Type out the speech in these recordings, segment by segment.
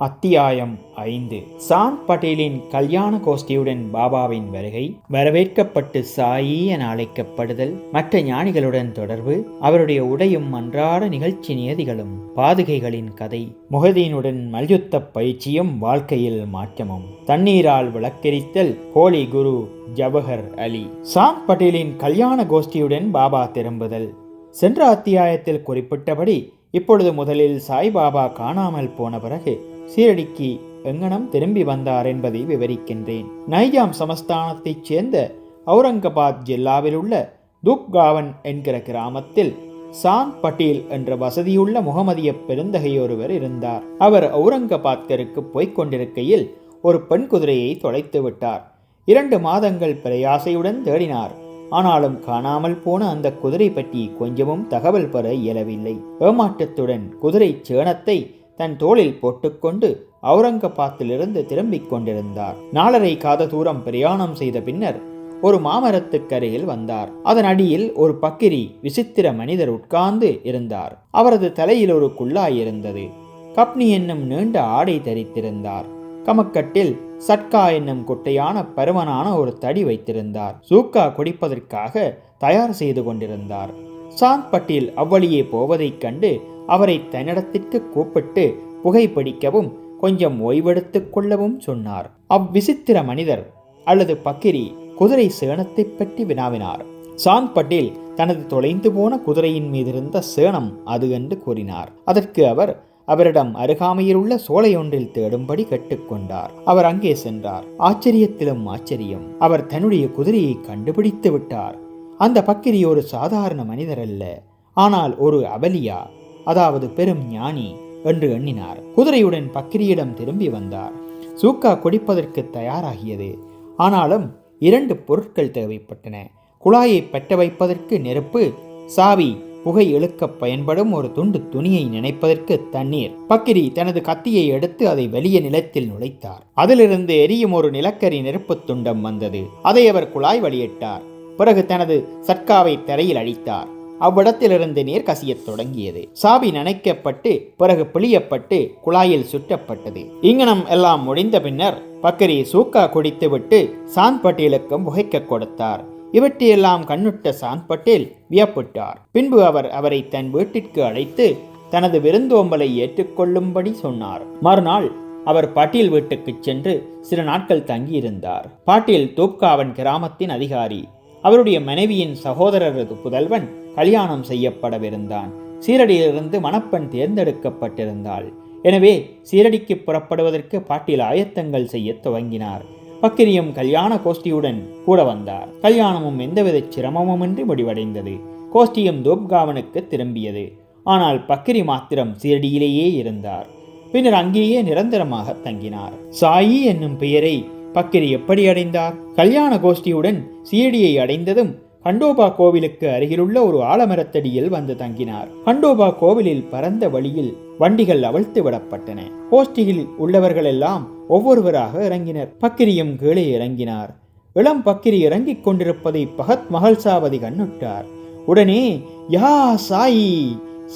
அத்தியாயம் ஐந்து. சாந்த் பட்டேலின் கல்யாண கோஷ்டியுடன் பாபாவின் வருகை வரவேற்கப்பட்டு சாயி என அழைக்கப்படுதல் மற்ற ஞானிகளுடன் தொடர்பு அவருடைய உடையும் அன்றாட நிகழ்ச்சி நியதிகளும் பாதுகைகளின் கதை முகதீனுடன் மல்யுத்த பயிற்சியும் வாழ்க்கையில் மாற்றமும் தண்ணீரால் விளக்கெரித்தல் கோலி குரு ஜவஹர் அலி. சாந்த் பட்டேலின் கல்யாண கோஷ்டியுடன் பாபா திரும்புதல். சென்ற அத்தியாயத்தில் குறிப்பிட்டபடி இப்பொழுது முதலில் சாய்பாபா காணாமல் போன பிறகு சீரடிக்கு எங்கனம் திரும்பி வந்தார் என்பதை விவரிக்கின்றேன். நைஜாம் சமஸ்தானத்தைச் சேர்ந்த அவுரங்காபாத் ஜில்லாவில் உள்ள தூப்காவன் என்கிற கிராமத்தில் சாந்த் பட்டேல் என்ற வசதியுள்ள முகமதிய பெருந்தகை ஒருவர் இருந்தார். அவர் அவுரங்காபாத்கருக்கு போய்க் கொண்டிருக்கையில் ஒரு பெண் குதிரையை தொலைத்து விட்டார். இரண்டு மாதங்கள் பிரயாசையுடன் தேடினார். ஆனாலும் காணாமல் போன அந்த குதிரை பற்றி கொஞ்சமும் தகவல் பெற இயலவில்லை. ஏமாற்றத்துடன் குதிரை சேணத்தை தன் தோளில் போட்டுக்கொண்டு அவுரங்கபாத்திலிருந்து திரும்பிக் கொண்டிருந்தார். நாலரை காத தூரம் பிரயாணம் செய்த பின்னர் ஒரு மாமரத்துக்கரையில் வந்தார். அதன் அடியில் ஒரு பக்கிரி விசித்திர மனிதர் உட்கார்ந்து இருந்தார். அவரது தலையில் ஒரு குல்லாய் இருந்தது. கப்னி என்னும் நீண்ட ஆடை தரித்திருந்தார். கமக்கட்டில் சட்கா என்னும் குட்டையான பருமனான ஒரு தடி வைத்திருந்தார். சூக்கா குடிப்பதற்காக தயார் செய்து கொண்டிருந்தார். சாந்த் பட்டேல் அவ்வழியே போவதைக் கண்டு அவரை தன்னிடத்திற்கு கூப்பிட்டு புகைப்பிடிக்கவும் கொஞ்சம் ஓய்வெடுத்துக் கொள்ளவும் சொன்னார். அவ்விசித்திர மனிதர் அல்லது பக்கிரி குதிரை சேணத்தை பற்றி வினாவினார். சாந்த் பட்டேல் தனது தொலைந்து போன குதிரையின் மீதிருந்த சேணம் அது என்று கூறினார். அதற்கு அவர் அவரிடம் அருகாமையில் உள்ள சோலையொன்றில் தேடும்படி கேட்டுக்கொண்டார். அவர் அங்கே சென்றார். ஆச்சரியத்திலும் ஆச்சரியம். அவர் தன்னுடைய குதிரையை கண்டுபிடித்து விட்டார். அந்த பக்கிரி ஒரு சாதாரண மனிதர் அல்ல ஆனால் ஒரு அபலியா அதாவது பெரும் ஞானி என்று எண்ணினார். குதிரையுடன் பக்கிரியிடம் திரும்பி வந்தார். சூக்கா குடிப்பதற்கு தயாராகியது. ஆனாலும் இரண்டு பொருட்கள் தேவைப்பட்டன. குழாயை பற்ற வைப்பதற்கு நெருப்பு சாவி புகை இழுக்க பயன்படும் ஒரு துண்டு துணியை நினைப்பதற்கு தண்ணீர். பக்கிரி தனது கத்தியை எடுத்து அதை வெளிய நிலத்தில் நுழைத்தார். அதிலிருந்து எரியும் ஒரு நிலக்கரி நெருப்பு துண்டம் வந்தது. அதை அவர் குழாய் வெளியிட்டார் பிறகு தனது சர்க்காவை தரையில் அழித்தார். அவ்விடத்திலிருந்து நீர் கசியத் தொடங்கியது. சாவி நனைக்கப்பட்டு பிறகு பிழியப்பட்டு குழாயில் சுற்றப்பட்டது. இங்கனம் எல்லாம் முடிந்த பின்னர் பக்கரி சூக்கா குடித்துவிட்டு சாந்த் பட்டேலுக்கும் புகைக்க கொடுத்தார். இவற்றையெல்லாம் கண்ணுட்ட சாந்த் பட்டேல் வியப்புட்டார் பின்பு அவர் அவரை தன் வீட்டிற்கு அழைத்து தனது விருந்தோம்பலை ஏற்றுக்கொள்ளும்படி சொன்னார். மறுநாள் அவர் பாட்டீல் வீட்டுக்கு சென்று சில நாட்கள் தங்கியிருந்தார். பாட்டீல் தூப்காவன் கிராமத்தின் அதிகாரி. அவருடைய மனைவியின் சகோதரரது புதல்வன் கல்யாணம் செய்யப்படவிருந்தான். சீரடியிலிருந்து மணப்பெண் தேர்ந்தெடுக்கப்பட்டிருந்தாள். எனவே சீரடிக்கு புறப்படுவதற்கு பாட்டில் ஆயத்தங்கள் செய்ய துவங்கினார். பக்கிரியும் கல்யாண கோஷ்டியுடன் கூட வந்தார். கல்யாணமும் எந்தவித சிரமமுமின்றி முடிவடைந்தது. கோஷ்டியும் தூப்காவனுக்கு திரும்பியது. ஆனால் பக்கிரி மாத்திரம் சீரடியிலேயே இருந்தார். பின்னர் அங்கேயே நிரந்தரமாக தங்கினார். சாயி என்னும் பெயரை பக்கிரி எப்படி அடைந்தார்? கல்யாண கோஷ்டியுடன் சீரடியை அடைந்ததும் கண்டோபா கோவிலுக்கு அருகிலுள்ள ஒரு ஆலமரத்தடியில் வந்து தங்கினார். கண்டோபா கோவிலில் பரந்த வழியில் வண்டிகள் அவிழ்த்து விடப்பட்டன. கோஷ்டியில் உள்ளவர்களெல்லாம் ஒவ்வொருவராக இறங்கினர். பக்கிரியும் கீழே இறங்கினார். இளம் பக்கிரி இறங்கிக் கொண்டிருப்பதை பகத் மகள்சாவதி கண்ணுட்டார். உடனே யா சாயி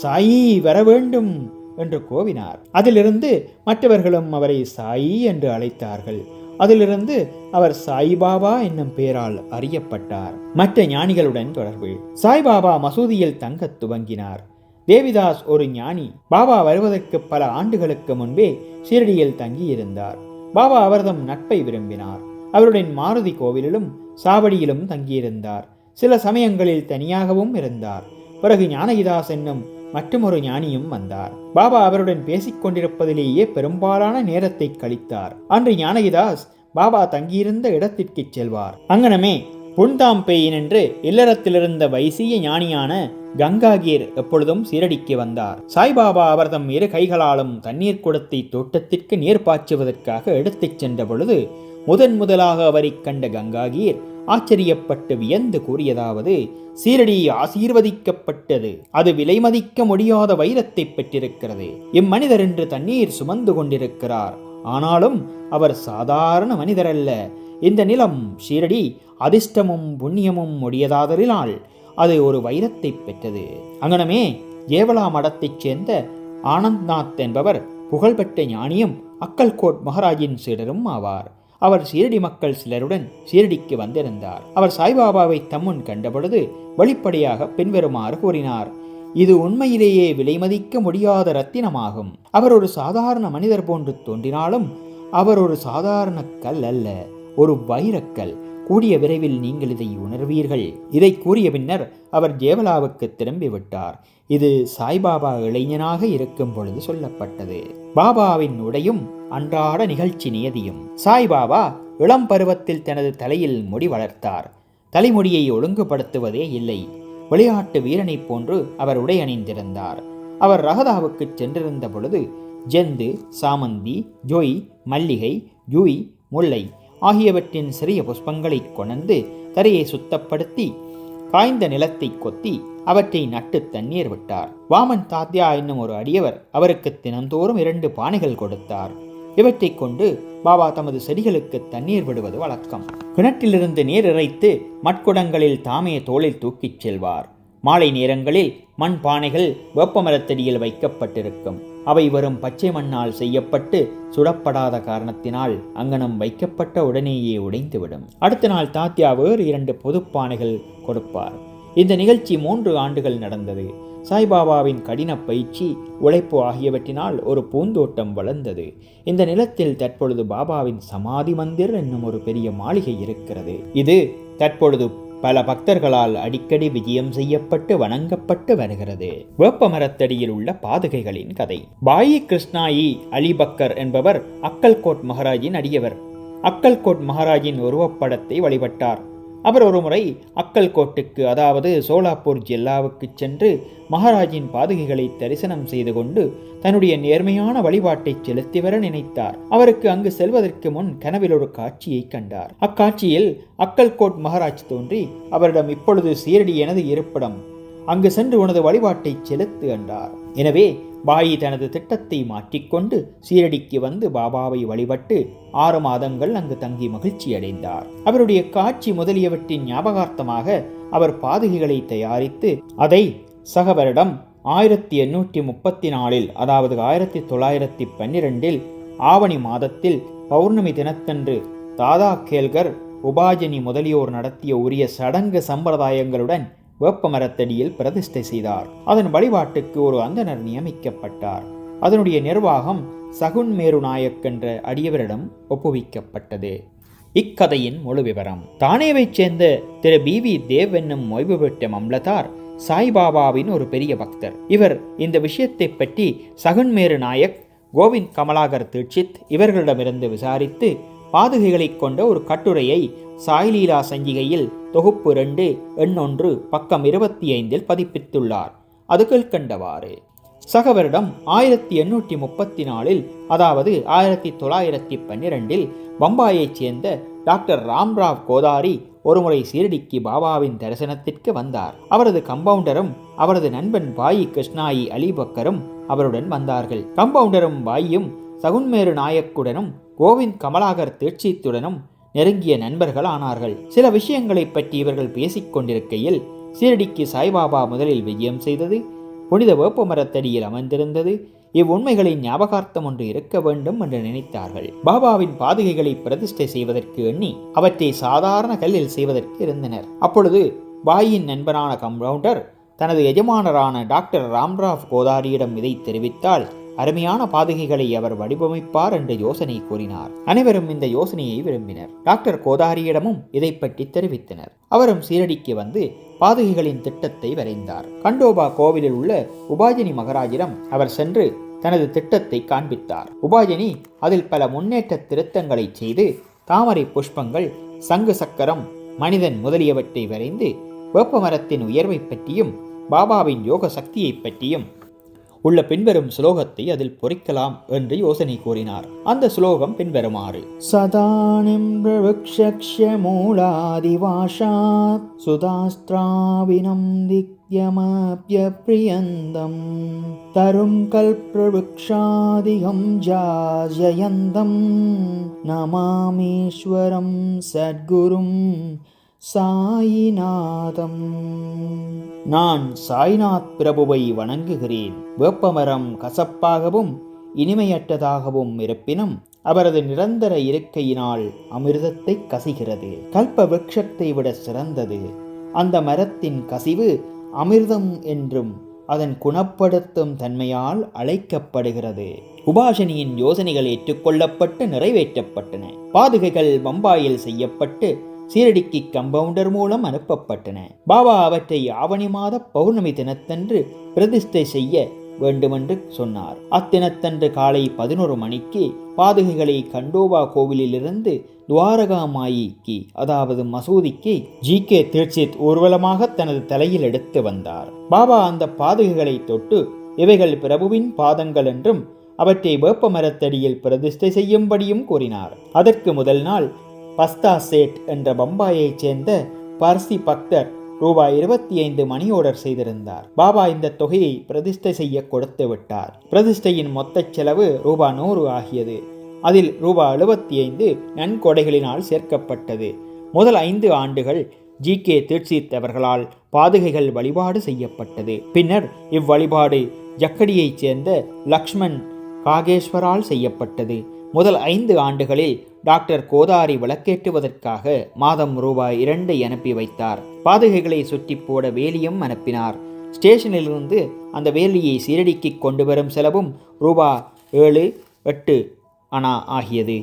சாயி வர வேண்டும் என்று கோவினார். அதிலிருந்து மற்றவர்களும் அவரை சாயி என்று அழைத்தார்கள். அதிலிருந்து அவர் சாய்பாபா என்னும் பெயரால் அறியப்பட்டார். மற்ற ஞானிகளுடன் தொடர்பு. சாய்பாபா மசூதியில் தங்கத் துவங்கினார். தேவிதாஸ் ஒரு ஞானி. பாபா வருவதற்கு பல ஆண்டுகளுக்கு முன்பே ஷீரடியில் தங்கியிருந்தார். பாபா அவர்தம் நட்பை விரும்பினார். அவருடன் மாருதி கோவிலிலும் சாவடியிலும் தங்கியிருந்தார். சில சமயங்களில் தனியாகவும் இருந்தார். பிறகு ஞானகிதாஸ் என்னும் மற்றுமொரு ஞானியும் வந்தார். பாபா அவருடன் பேசிக் கொண்டிருப்பதிலேயே பெரும்பாலான நேரத்தை கழித்தார். அன்று ஞானகிதாஸ் பாபா தங்கியிருந்த இடத்திற்கு செல்வார். அங்கனமே புண்டாம்பேயின் என்று இல்லறத்திலிருந்த வைசிய ஞானியான கங்காகீர் எப்பொழுதும் சீரடிக்கு வந்தார். சாய்பாபா அவர்தம் இரு கைகளாலும் தண்ணீர் குடத்தை தோட்டத்திற்கு நீர் பாய்ச்சுவதற்காக எடுத்துச் சென்ற பொழுது முதன் முதலாக அவரை கண்ட கங்காகீர் ஆச்சரியப்பட்டு வியந்து கூறியதாவது சீரடி ஆசீர்வதிக்கப்பட்டது. அது விலை மதிக்க முடியாத வைரத்தை பெற்றிருக்கிறது. இம்மனிதர் என்று தண்ணீர் சுமந்து கொண்டிருக்கிறார். ஆனாலும் அவர் சாதாரண மனிதரல்ல. இந்த நிலம் ஷீரடி அதிர்ஷ்டமும் புண்ணியமும் ஒடியதாதலினால் அது ஒரு வைரத்தை பெற்றது. அங்கனமே ஏவலா மடத்தைச் சேர்ந்த ஆனந்த்நாத் என்பவர் புகழ்பெற்ற ஞானியும் அக்கல்கோட் மகாராஜின் சீடரும் ஆவார். அவர் சீரடி மக்கள் சிலருடன் சீரடிக்கு வந்திருந்தார். அவர் சாய்பாபாவை தம்முன் கண்டபொழுது வெளிப்படையாக பின்வருமாறு கூறினார் இது உண்மையிலேயே விலைமதிக்க முடியாத ரத்தினமாகும். அவர் ஒரு சாதாரண மனிதர் போன்று தோன்றினாலும் அவர் ஒரு சாதாரண கல் அல்ல. ஒரு வைரக்கல். கூடிய விரைவில் நீங்கள் இதை உணர்வீர்கள். இதை கூறிய பின்னர் அவர் ஜேவலாவுக்கு திரும்பிவிட்டார். இது சாய்பாபா இளைஞனாக இருக்கும் பொழுது சொல்லப்பட்டது. பாபாவின் உடையும் அன்றாட நிகழ்ச்சி நியதியும். சாய்பாபா இளம் பருவத்தில் தனது தலையில் முடி வளர்த்தார். தலைமுடியை ஒழுங்குபடுத்துவதே இல்லை. விளையாட்டு வீரனைப் போன்று அவர் உடை அணிந்திருந்தார். அவர் ரகதாவுக்கு சென்றிருந்த பொழுது ஜெந்து சாமந்தி ஜொய் மல்லிகை ஜூய் முல்லை ஆகியவற்றின் சிறிய புஷ்பங்களை கொணர்ந்து தரையை சுத்தப்படுத்தி காய்ந்த நிலத்தை கொத்தி அவற்றை நட்டு தண்ணீர் விட்டார். வாமன் தாத்யா என்னும் ஒரு அடியவர் அவருக்கு தினந்தோறும் இரண்டு பானைகள் கொடுத்தார். இவற்றை கொண்டு பாபா தமது செடிகளுக்கு தண்ணீர் விடுவது வழக்கம். கிணற்றிலிருந்து நீர் இறைத்து மட்குடங்களில் தாமே தோளில் தூக்கிச் செல்வார். மாலை நேரங்களில் மண் பானைகள் வேப்பமரத்தடியில் வைக்கப்பட்டிருக்கும். அவை வரும் பச்சை மண்ணால் செய்யப்பட்டு சுடப்படாத காரணத்தினால் அங்கனம் வைக்கப்பட்ட உடனேயே உடைந்துவிடும். அடுத்த நாள் தாத்யா வேறு இரண்டு பொதுப்பானைகள் கொடுப்பார். இந்த நிகழ்ச்சி மூன்று ஆண்டுகள் நடந்தது. சாய்பாபாவின் கடின பயிற்சி உழைப்பு ஆகியவற்றினால் ஒரு பூந்தோட்டம் வளர்ந்தது. இந்த நிலத்தில் தற்பொழுது பாபாவின் சமாதி மந்திர் என்னும் ஒரு பெரிய மாளிகை இருக்கிறது. இது தற்பொழுது பல பக்தர்களால் அடிக்கடி விஜயம் செய்யப்பட்டு வணங்கப்பட்டு வருகிறது. வேப்ப மரத்தடியில் உள்ள பாதுகைகளின் கதை. பாயி கிருஷ்ணாயி அலிபக்கர் என்பவர் அக்கல்கோட் மகாராஜின் அடியவர். அக்கல்கோட் மகாராஜின் உருவப்படத்தை வழிபட்டார். அவர் ஒருமுறை அக்கல்கோட்டுக்கு அதாவது சோலாப்பூர் ஜில்லாவுக்கு சென்று மகாராஜின் பாதுகைகளை தரிசனம் செய்து கொண்டு தன்னுடைய நேர்மையான வழிபாட்டை செலுத்தி வர நினைத்தார். அவருக்கு அங்கு செல்வதற்கு முன் கனவில் ஒரு காட்சியை கண்டார். அக்காட்சியில் அக்கல்கோட் மகாராஜ் தோன்றி அவரிடம் இப்பொழுது சீரடி எனது இருப்பிடம். அங்கு சென்று உனது வழிபாட்டை செலுத்து என்றார். எனவே பாயி தனது திட்டத்தை மாற்றிக்கொண்டு சீரடிக்கு வந்து பாபாவை வழிபட்டு ஆறு மாதங்கள் அங்கு தங்கி மகிழ்ச்சி அடைந்தார். அவருடைய காட்சி முதலியவற்றின் ஞாபகார்த்தமாக அவர் பாதுகைகளை தயாரித்து அதை சகவரிடம் ஆயிரத்தி எண்ணூற்றி முப்பத்தி நாலில் அதாவது ஆயிரத்தி தொள்ளாயிரத்தி பன்னிரெண்டில் ஆவணி மாதத்தில் பௌர்ணமி தினத்தன்று தாதா கேல்கர் உபாஜனி முதலியோர் நடத்திய உரிய சடங்கு சம்பிரதாயங்களுடன் வேப்ப மரத்தடியில் பிரதிஷ்டை செய்தார். அதன் வழிபாட்டுக்கு ஒரு அந்தனர் நியமிக்கப்பட்டார். அதனுடைய நிர்வாகம் சகுன்மேரு நாயக் என்ற அடியவரிடம் ஒப்புவிக்கப்பட்டது. இக்கதையின் முழு விவரம். தானேவைச் சேர்ந்த திரு பி வி தேவ் என்னும் ஓய்வு பெற்ற மம்லதார் சாய்பாபாவின் ஒரு பெரிய பக்தர். இவர் இந்த விஷயத்தை பற்றி சகுன்மேரு நாயக் கோவிந்த் கமலாகர் தீட்சித் இவர்களிடமிருந்து விசாரித்து பாதுகைகளை கொண்ட ஒரு கட்டுரையை சாய்லீலா சஞ்சிகையில் தொகுப்பு ரெண்டு எண்ணொன்று பக்கம் இருபத்தி ஐந்தில் பதிப்பித்துள்ளார். அது கண்டவாறு சக வருடம் ஆயிரத்தி எண்ணூற்றி முப்பத்தி நாலில் அதாவது ஆயிரத்தி தொள்ளாயிரத்தி பன்னிரெண்டில் பம்பாயைச் சேர்ந்த டாக்டர் ராம்ராவ் கோதாரி ஒருமுறை சீரடிக்கு பாபாவின் தரிசனத்திற்கு வந்தார். அவரது கம்பவுண்டரும் அவரது நண்பன் பாயி கிருஷ்ணாயி அலிபக்கரும் அவருடன் வந்தார்கள். கம்பவுண்டரும் பாயும் சகுன்மேரு நாயக்குடனும் கோவிந்த் கமலாகர் தீட்சித்துடனும் நெருங்கிய நண்பர்கள் ஆனார்கள். சில விஷயங்களை பற்றி இவர்கள் பேசிக் கொண்டிருக்கையில் சீரடிக்கு சாய்பாபா முதலில் விஜயம் செய்தது புனித வேப்பமரத்தடியில் அமர்ந்திருந்தது. இவ்வுண்மைகளின் ஞாபகார்த்தம் ஒன்று இருக்க வேண்டும் என்று நினைத்தார்கள். பாபாவின் பாதுகைகளை பிரதிஷ்டை செய்வதற்கு எண்ணி அவற்றை சாதாரண கல்லில் செய்வதற்கு இருந்தனர். அப்பொழுது பாயின் நண்பரான கம்பவுண்டர் தனது எஜமானரான டாக்டர் ராம்ராவ் கோதாரியிடம் இதை தெரிவித்தால் அருமையான பாதுகைகளை அவர் வடிவமைப்பார் என்று யோசனை கூறினார். அனைவரும் இந்த யோசனையை விரும்பினர். டாக்டர் கோதாரியிடமும் இதை பற்றி தெரிவித்தனர். அவரும் சீரடிக்கு வந்து பாதுகைகளின் திட்டத்தை வரைந்தார். கண்டோபா கோவிலில் உள்ள உபாஜினி மகராஜிடம் அவர் சென்று தனது திட்டத்தை காண்பித்தார். உபாஜினி அதில் பல முன்னேற்ற திருத்தங்களை செய்து தாமரை புஷ்பங்கள் சங்கு சக்கரம் மனிதன் முதலியவற்றை வரைந்து வேப்பமரத்தின் உயர்வை பற்றியும் பாபாவின் யோக சக்தியை பற்றியும் உள்ள பின்வரும் ஸ்லோகத்தை அதில் பொறிக்கலாம் என்று யோசனை கூறினார். அந்த ஸ்லோகம் பின்வருமாறு. சதானிம் மூலாதிவாஷாத் சுதாஸ்திராவினம் திக்யமப்யப்ரியந்தம் தரும் கல்பிரவக்ஷாதிகம் ஜாஜயந்தம் நமாமீஸ்வரம் சத்குரும் சாயிநாதம். நான் சாய்நாத் பிரபுவை வணங்குகிறேன். வேப்பமரம் கசப்பாகவும் இனிமையற்றதாகவும் இருப்பினும் அவரது நிரந்தர இருக்கையினால் அமிர்தத்தை கசிகிறது. கல்ப விருட்சத்தை விட சிறந்தது. அந்த மரத்தின் கசிவு அமிர்தம் என்றும் அதன் குணப்படுத்தும் தன்மையால் அழைக்கப்படுகிறது. உபாசனியின் யோசனைகள் ஏற்றுக்கொள்ளப்பட்டு நிறைவேற்றப்பட்டன. பாதுகைகள் பம்பாயில் செய்யப்பட்டு சீரடிக்கு கம்பவுண்டர் மூலம் அனுப்பப்பட்டன. பாபா அவற்றை ஆவணி மாத பௌர்ணமி தினத்தன்று பிரதிஷ்டை செய்ய வேண்டுமென்று சொன்னார். அத்தினத்தன்று காலை பதினோரு மணிக்கு பாதுகைகளை கண்டோவா கோவிலிலிருந்து துவாரகாமாயிக்கு அதாவது மசூதிக்கு ஜி. கே. தீட்சித் ஊர்வலமாக தனது தலையில் எடுத்து வந்தார். பாபா அந்த பாதுகைகளை தொட்டு இவைகள் பிரபுவின் பாதங்கள் என்றும் அவற்றை வேப்ப மரத்தடியில் பிரதிஷ்டை செய்யும்படியும் கூறினார். அதற்கு முதல் நாள் பஸ்தா சேட் என்ற பம்பாயைச் சேர்ந்த பர்சி பக்தர் ரூபாய் இருபத்தி ஐந்து மணி ஆர்டர் செய்திருந்தார். பாபா இந்த தொகையை பிரதிஷ்டை செய்ய கொடுத்து விட்டார். பிரதிஷ்டையின் மொத்த செலவு ரூபா நூறு ஆகியது. அதில் ரூபா எழுபத்தி ஐந்து நன்கொடைகளினால் சேர்க்கப்பட்டது. முதல் ஐந்து ஆண்டுகள் ஜி கே தீட்சித் அவர்களால் பாதுகைகள் வழிபாடு செய்யப்பட்டது. பின்னர் இவ்வழிபாடு ஜக்கடியைச் சேர்ந்த லக்ஷ்மண் காகேஸ்வரால் செய்யப்பட்டது. முதல் ஐந்து ஆண்டுகளில் டாக்டர் கோதாரி விளக்கேற்றுவதற்காக மாதம் ரூபாய் இரண்டை அனுப்பி வைத்தார். பாதுகைகளை சுற்றி போட வேலியும் அனுப்பினார். ஸ்டேஷனிலிருந்து அந்த வேலியை சீரடிக்கு கொண்டு வரும் செலவும் ரூபா ஏழு எட்டு அணா ஆகியது.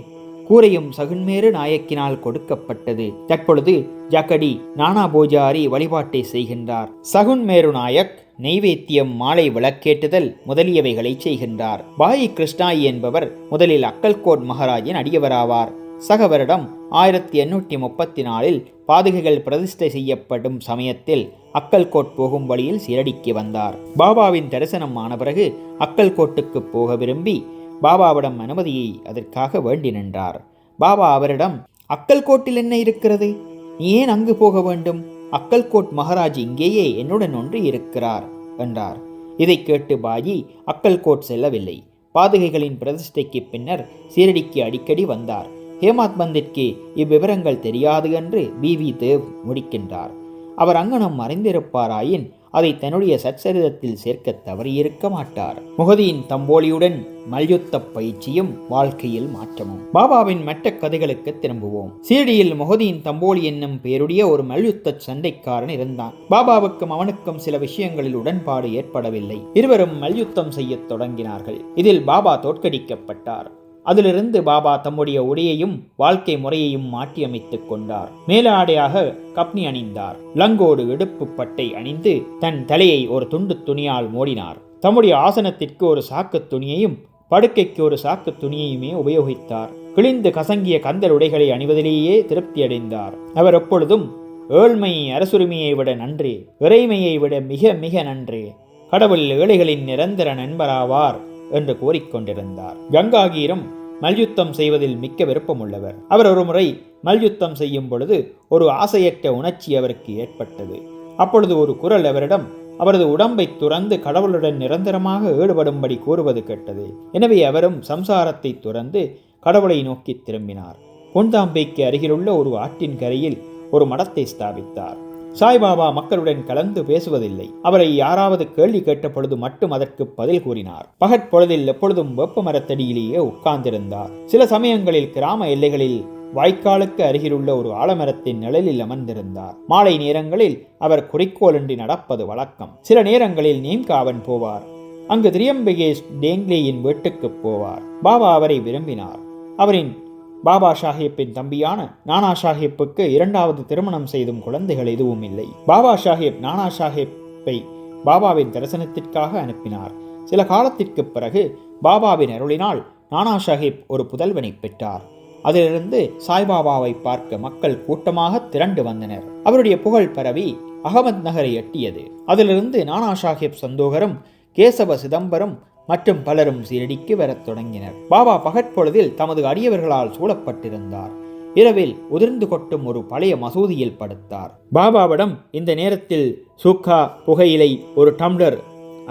கூரையும் சகுன்மேரு நாயக்கினால் கொடுக்கப்பட்டது. தற்பொழுது ஜக்கடி நானா போஜாரி வழிபாட்டை செய்கின்றார். சகுன்மேரு நாயக் நெய்வேத்தியம் மாலை விளக்கேற்றுதல் முதலியவைகளை செய்கின்றார். பாயி கிருஷ்ணாயி என்பவர் முதலில் அக்கல்கோட் மகாராஜின் அடியவராவார். சக வருடம் ஆயிரத்தி எண்ணூற்றி முப்பத்தி நாலில் பாதுகைகள் பிரதிஷ்டை செய்யப்படும் சமயத்தில் அக்கல்கோட் போகும் வழியில் சீரடிக்கு வந்தார். பாபாவின் தரிசனம் ஆன பிறகு அக்கல்கோட்டுக்கு போக விரும்பி பாபாவிடம் அனுமதியை அதற்காக வேண்டி நின்றார். பாபா அவரிடம் அக்கல் கோட்டில் என்ன இருக்கிறது? நீ ஏன் அங்கு போக வேண்டும்? அக்கல்கோட் மகாராஜ் இங்கேயே என்னுடன் ஒன்று இருக்கிறார் என்றார். இதை கேட்டு பாஜி அக்கல்கோட் செல்லவில்லை. பாதுகைகளின் பிரதிஷ்டைக்கு பின்னர் சீரடிக்கு அடிக்கடி வந்தார். ஹேமாத் பந்திற்கு இவ்விவரங்கள் தெரியாது என்று பி வி தேவ் முடிக்கின்றார். அவர் அங்கனம் மறைந்திருப்பாராயின் அதை தன்னுடைய சச்சரிதத்தில் சேர்க்க தவறியிருக்க மாட்டார். முகதியின் தம்போலியுடன் மல்யுத்த பயிற்சியும் வாழ்க்கையில் மாற்றமும். பாபாவின் மற்ற கதைகளுக்கு திரும்புவோம். சீரடியில் முகதியின் தம்போலி என்னும் பெயருடைய ஒரு மல்யுத்த சண்டைக்காரன் இருந்தான். பாபாவுக்கும் அவனுக்கும் சில விஷயங்களில் உடன்பாடு ஏற்படவில்லை. இருவரும் மல்யுத்தம் செய்யத் தொடங்கினார்கள். இதில் பாபா தோற்கடிக்கப்பட்டார். அதிலிருந்து பாபா தம்முடைய உடையையும் வாழ்க்கை முறையையும் மாற்றியமைத்துக் கொண்டார். மேலாடையாக கப்னி அணிந்தார். லங்கோடு இடுப்பு பட்டை அணிந்து தன் தலையை ஒரு துண்டு துணியால் மூடினார். தம்முடைய ஆசனத்திற்கு ஒரு சாக்கு துணியையும் படுக்கைக்கு ஒரு சாக்கு துணியையுமே உபயோகித்தார். கிழிந்து கசங்கிய கந்தல் உடைகளை அணிவதிலேயே திருப்தியடைந்தார். அவர் எப்பொழுதும் ஏழ்மை அரசுரிமையை விட நன்று இறைமையை விட மிக மிக நன்று கடவுள் ஏழைகளின் நிரந்தர நண்பராவார் என்று கோரிக்கொண்டிருந்தார் கங்காகீரம் மல்யுத்தம் செய்வதில் மிக்க விருப்பமுள்ளவர். அவர் ஒருமுறை மல்யுத்தம் செய்யும் பொழுது ஒரு ஆசையற்ற உணர்ச்சி அவருக்கு ஏற்பட்டது. அப்பொழுது ஒரு குரல் அவரிடம் அவரது உடம்பை துறந்து கடவுளுடன் நிரந்தரமாக ஈடுபடும்படி கூறுவது கேட்டது. எனவே அவரும் சம்சாரத்தை துறந்து கடவுளை நோக்கி திரும்பினார். பொன்தாம்பைக்கு அருகிலுள்ள ஒரு ஆற்றின் கரையில் ஒரு மடத்தை ஸ்தாபித்தார். சாய்பாபா மக்களுடன் கலந்து பேசுவதில்லை. அவரை யாராவது கேள்வி கேட்ட பொழுது மட்டும் அதற்கு பதில் கூறினார். பகற்பொழுதில் எப்பொழுதும் வெப்ப மரத்தடியிலேயே உட்கார்ந்திருந்தார். சில சமயங்களில் கிராம எல்லைகளில் வாய்க்காலுக்கு அருகிலுள்ள ஒரு ஆலமரத்தின் நிழலில் அமர்ந்திருந்தார். மாலை நேரங்களில் அவர் குறிக்கோளின்றி நடப்பது வழக்கம். சில நேரங்களில் நீம்காவன் போவார். அங்கு திரியம்பகேஷ் டேங்லேயின் வீட்டுக்கு போவார். பாபா அவரை விரும்பினார். அவரின் பாபா சாஹிப்பின் தம்பியான நானா சாஹிப்புக்கு இரண்டாவது திருமணம் செய்தும் குழந்தைகள் எதுவும் இல்லை. பாபா சாஹிப் நானா சாஹிப்பை பாபாவின் தரிசனத்திற்காக அனுப்பினார். சில காலத்திற்கு பிறகு பாபாவின் அருளினால் நானா சாஹிப் ஒரு புதல்வனை பெற்றார். அதிலிருந்து சாய்பாபாவை பார்க்க மக்கள் கூட்டமாக திரண்டு வந்தனர். அவருடைய புகழ் பரவி அகமத் நகரை எட்டியது. அதிலிருந்து நானா சாஹிப் சந்தோகரும் கேசவ சிதம்பரம் மற்றும் பலரும் சீரடிக்கு வரத் தொடங்கினர். பாபா பகற்பொழுதில் தமது அடியவர்களால் சூழப்பட்டிருந்தார். இரவில் உதிர்ந்து கொட்டும் ஒரு பழைய மசூதியில் படுத்தார். பாபாவிடம் இந்த நேரத்தில் சூக்கா புகையிலை ஒரு டம்ளர்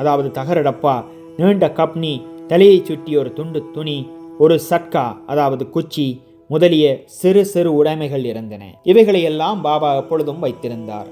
அதாவது தகரடப்பா நீண்ட கப்னி தலையை சுற்றி ஒரு துண்டு துணி ஒரு சட்கா அதாவது குச்சி முதலிய சிறு சிறு உடைமைகள் இருந்தன. இவைகளையெல்லாம் பாபா எப்பொழுதும் வைத்திருந்தார்.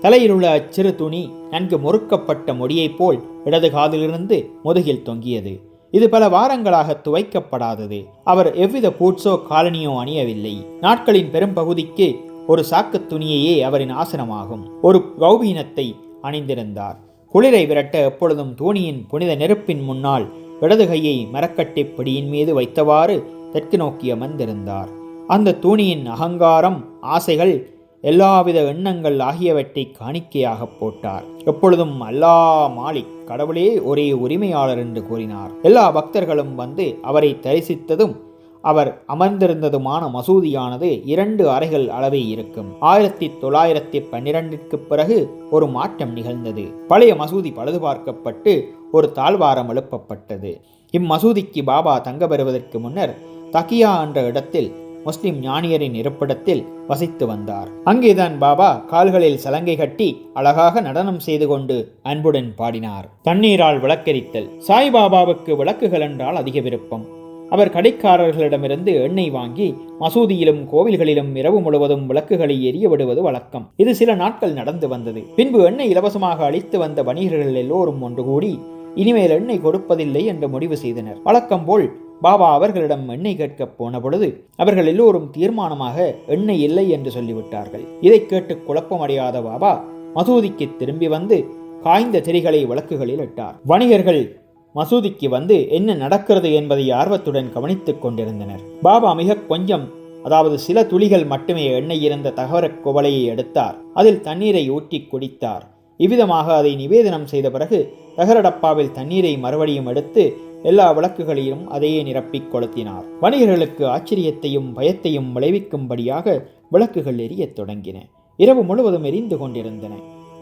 தலையில் உள்ள அச்சிறு துணி நன்கு முறுக்கப்பட்ட முடியைப் போல் இடது காதிலிருந்து முதுகில் தொங்கியது. இது பல வாரங்களாக துவைக்கப்படாதது. அவர் எவ்வித பூட்ஸோ காலனியோ அணியவில்லை. நாட்களின் பெரும்பகுதிக்கு ஒரு சாக்குத் துணியையே அவரின் ஆசனமாகும். ஒரு கௌபீனத்தை அணிந்திருந்தார். குளிரை விரட்ட எப்பொழுதும் தோணியின் புனித நெருப்பின் முன்னால் இடது கையை மரக்கட்டை பிடியின் மீது வைத்தவாறு தெற்கு நோக்கி அமர்ந்திருந்தார். அந்த தூணியின் அகங்காரம் ஆசைகள் எல்லாவித எண்ணங்கள் ஆகியவற்றை காணிக்கையாக போட்டார். எப்பொழுதும் அல்லா மாலிக் கடவுளே ஒரே உரிமையாளர் என்று கூறினார். எல்லா பக்தர்களும் வந்து அவரை தரிசித்ததும் அவர் அமர்ந்திருந்ததுமான மசூதியானது இரண்டு அறைகள் அளவே இருக்கும். ஆயிரத்தி தொள்ளாயிரத்தி பன்னிரண்டிற்கு பிறகு ஒரு மாற்றம் நிகழ்ந்தது. பழைய மசூதி பழுது பார்க்கப்பட்டு ஒரு தாழ்வாரம் எழுப்பப்பட்டது. இம்மசூதிக்கு பாபா தங்க பெறுவதற்கு முன்னர் தக்கியா என்ற இடத்தில் முஸ்லிம் ஞானியரின் இருப்பிடத்தில் வசித்து வந்தார். அங்கேதான் பாபா கால்களில் சலங்கை கட்டி அழகாக நடனம் செய்து கொண்டு அன்புடன் பாடினார். தண்ணீரால் விளக்கரித்தல். சாய்பாபாவுக்கு விளக்குகள் என்றால் அதிக விருப்பம். அவர் கடைக்காரர்களிடமிருந்து எண்ணெய் வாங்கி மசூதியிலும் கோவில்களிலும் இரவு முழுவதும் விளக்குகளை எரிய விடுவது வழக்கம். இது சில நாட்கள் நடந்து வந்தது. பின்பு எண்ணெய் இலவசமாக அளித்து வந்த வணிகர்கள் எல்லோரும் ஒன்று கூடி இனிமேல் எண்ணெய் கொடுப்பதில்லை என்று முடிவு செய்தனர். வழக்கம் போல் பாபா அவர்களிடம் எண்ணெய் கேட்கப் போன பொழுது அவர்கள் எல்லோரும் தீர்மானமாக எண்ணெய் இல்லை என்று சொல்லிவிட்டார்கள். இதை கேட்டு குழப்பமடையாத பாபா மசூதிக்கு திரும்பி வந்து காய்ந்த திரிகளை விளக்குகளில் இட்டார். வணிகர்கள் மசூதிக்கு வந்து என்ன நடக்கிறது என்பதை ஆர்வத்துடன் கவனித்துக் கொண்டிருந்தனர். பாபா மிக கொஞ்சம் அதாவது சில துளிகள் மட்டுமே எண்ணெய் இருந்த தகவரக் குவளையை எடுத்தார். அதில் தண்ணீரை ஊற்றி குடித்தார். இவ்விதமாக அதை நிவேதனம் செய்த பிறகு தகர டப்பாவில் தண்ணீரை மறுபடியும் எடுத்து எல்லா விளக்குகளையும் அதையே நிரப்பிக் கொளுத்தினார். வணிகர்களுக்கு ஆச்சரியத்தையும் பயத்தையும் விளைவிக்கும்படியாக விளக்குகள் எரியத் தொடங்கின. இரவு முழுவதும் எரிந்து கொண்டிருந்தன.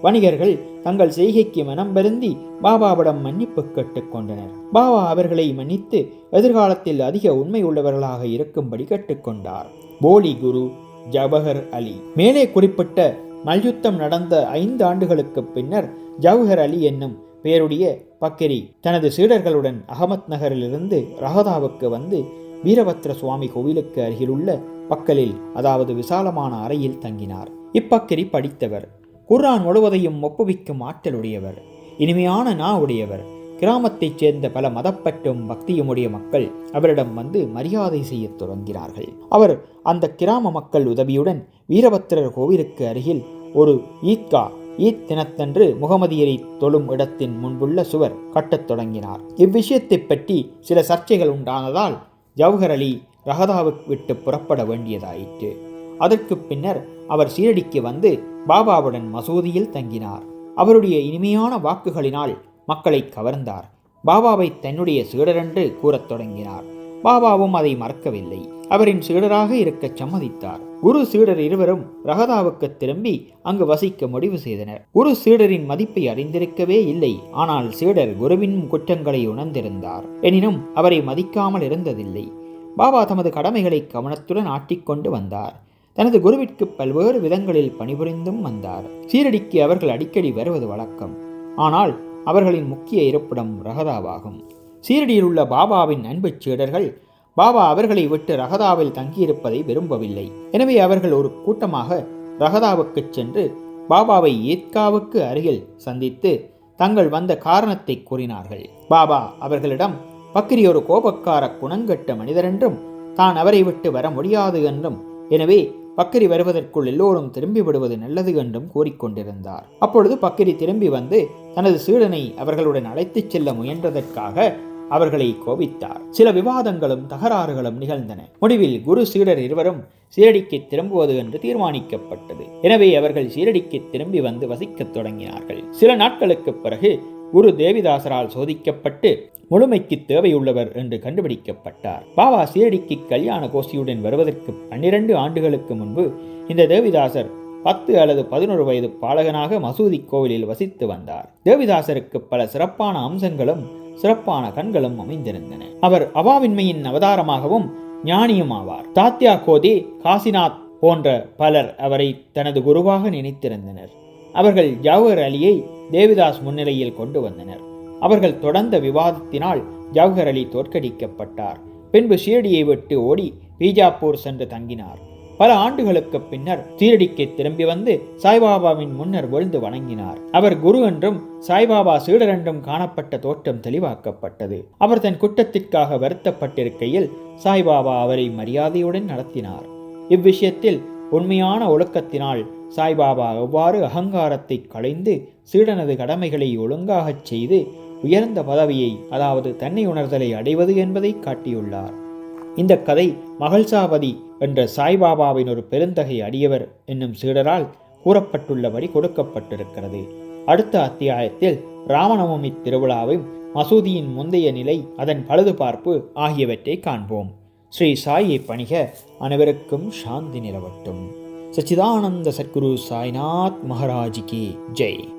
வணிகர்கள் தங்கள் செய்கைக்கு மனம் வருந்தி பாபாவிடம் மன்னிப்பு கேட்டுக்கொண்டனர் பாபா அவர்களை மன்னித்து எதிர்காலத்தில் அதிக உண்மை உள்ளவர்களாக இருக்கும்படி கேட்டுக்கொண்டார் போலி குரு ஜவஹர் அலி. மேலே குறிப்பிட்ட மல்யுத்தம் நடந்த ஐந்து ஆண்டுகளுக்கு பின்னர் ஜவஹர் அலி என்னும் பெயருடைய பக்கிரி தனது சீடர்களுடன் அகமத் நகரிலிருந்து ரஹதாவுக்கு வந்து வீரபத்ர சுவாமி கோவிலுக்கு அருகிலுள்ள பக்கலில் அதாவது விசாலமான அறையில் தங்கினார். இப்பக்கிரி படித்தவர். குர்ஆன் முழுவதையும் ஒப்புவிக்கும் ஆற்றலுடையவர். இனிமையான நா உடையவர் கிராமத்தைச் சேர்ந்த பல மதப்பற்றும் பக்தியுமுடைய மக்கள் அவரிடம் வந்து மரியாதை செய்யத் தொடங்கினார்கள். அவர் அந்த கிராம மக்கள் உதவியுடன் வீரபத்திரர் கோவிலுக்கு அருகில் ஒரு ஈத்கா ஈத் தினத்தன்று முகமதியரை தொழும் இடத்தின் முன்புள்ள சுவர் கட்டத் தொடங்கினார். இவ்விஷயத்தைப் பற்றி சில சர்ச்சைகள் உண்டானதால் ஜவஹர் அலி ரஹதாவை விட்டு புறப்பட வேண்டியதாயிற்று. அதற்கு பின்னர் அவர் சீரடிக்கு வந்து பாபாவுடன் மசூதியில் தங்கினார். அவருடைய இனிமையான வாக்குகளினால் மக்களை கவர்ந்தார். பாபாவை தன்னுடைய சீடரென்று கூறத் தொடங்கினார். பாபாவும் அதை மறக்கவில்லை. அவரின் சீடராக இருக்கச் சம்மதித்தார். குரு சீடர் இருவரும் ரகதாவுக்கு திரும்பி அங்கு வசிக்க முடிவு செய்தனர். குரு சீடரின் மதிப்பை அறிந்திருக்கவே இல்லை. ஆனால் சீடர் குருவின் குற்றங்களை உணர்ந்திருந்தார். எனினும் அவரை மதிக்காமல் இருந்ததில்லை. பாபா தமது கடமைகளை கவனத்துடன் ஆட்டிக்கொண்டு வந்தார். தனது குருவிற்கு பல்வேறு விதங்களில் பணிபுரிந்தும் வந்தார். சீரடிக்கு அவர்கள் அடிக்கடி வருவது வழக்கம். ஆனால் அவர்களின் முக்கிய இருப்பிடம் ரகதாவாகும். சீரடியில் உள்ள பாபாவின் அன்பு சீடர்கள் பாபா அவர்களை விட்டு ரகதாவில் தங்கியிருப்பதை விரும்பவில்லை. எனவே அவர்கள் ஒரு கூட்டமாக ரகதாவுக்கு சென்று பாபாவை ஈத்காவுக்கு அருகில் சந்தித்து தங்கள் வந்த காரணத்தை கூறினார்கள். பாபா அவர்களிடம் பக்ரி ஒரு கோபக்கார குணங்கெட்ட மனிதரென்றும் தான் அவரை விட்டு வர முடியாது என்றும் எனவே பக்கரி வருவதற்குள் எல்லோரும் திரும்பி விடுவது நல்லது என்றும் கூறிக்கொண்டிருந்தார். அப்பொழுது பக்கரி திரும்பி வந்து தனது சீடனை அவர்களுடன் அழைத்துச் செல்ல முயன்றதற்காக அவர்களை கோபித்தார். சில விவாதங்களும் தகராறுகளும் நிகழ்ந்தன. முடிவில் குரு சீடர் இருவரும் சீரடிக்கு திரும்புவது என்று தீர்மானிக்கப்பட்டது. எனவே அவர்கள் சீரடிக்கு திரும்பி வந்து வசிக்கத் தொடங்கினார்கள். சில நாட்களுக்கு பிறகு குரு தேவிதாசரால் சோதிக்கப்பட்டு முழுமைக்கு தேவையுள்ளவர் என்று கண்டுபிடிக்கப்பட்டார். பாபா சீரடிக்கு கல்யாண கோஷியுடன் வருவதற்கு பன்னிரண்டு ஆண்டுகளுக்கு முன்பு இந்த தேவிதாசர் பத்து அல்லது பதினொரு வயது பாலகனாக மசூதி கோவிலில் வசித்து வந்தார். தேவிதாசருக்கு பல சிறப்பான அம்சங்களும் சிறப்பான கண்களும் அமைந்திருந்தன. அவர் அவாவின்மையின் அவதாரமாகவும் ஞானியும் ஆவார். தாத்யா கோதி காசிநாத் போன்ற பலர் அவரை தனது குருவாக நினைத்திருந்தனர். அவர்கள் ஜவஹர் அலியை தேவிதாஸ் முன்னிலையில் கொண்டு வந்தனர். அவர்கள் தொடர்ந்த விவாதத்தினால் ஜவஹர் அலி தோற்கடிக்கப்பட்டார். பின்பு ஷீரடியை விட்டு ஓடி பீஜாப்பூர் சென்று தங்கினார். பல ஆண்டுகளுக்கு பின்னர் சீரடிக்கு திரும்பி வந்து சாய்பாபாவின் முன்னர் விழுந்து வணங்கினார். அவர் குரு என்றும் சாய்பாபா சீடர் என்றும் காணப்பட்ட தோற்றம் தெளிவாக்கப்பட்டது. அவர் தன் குற்றத்திற்காக வருத்தப்பட்டிருக்கையில் சாய்பாபா அவரை மரியாதையுடன் நடத்தினார். இவ்விஷயத்தில் உண்மையான ஒழுக்கத்தினால் சாய்பாபா எவ்வாறு அகங்காரத்தை களைந்து சீடனது கடமைகளை ஒழுங்காகச் செய்து உயர்ந்த பதவியை அதாவது தன்னை உணர்தலை அடைவது என்பதை காட்டியுள்ளார். இந்த கதை மகள்சாவதி என்ற சாய்பாபாவின் ஒரு பெருந்தகை அடியவர் என்னும் சீடரால் கூறப்பட்டுள்ளபடி கொடுக்கப்பட்டிருக்கிறது. அடுத்த அத்தியாயத்தில் ராமநவமி திருவிழாவையும் மசூதியின் முந்தைய நிலை அதன் பழுதுபார்ப்பு ஆகியவற்றை காண்போம். ஸ்ரீ சாயை பணிக அனைவருக்கும் சாந்தி நிலவட்டும். சச்சிதானந்த சத்குரு சாய்நாத் மகாராஜ் ஜெய்.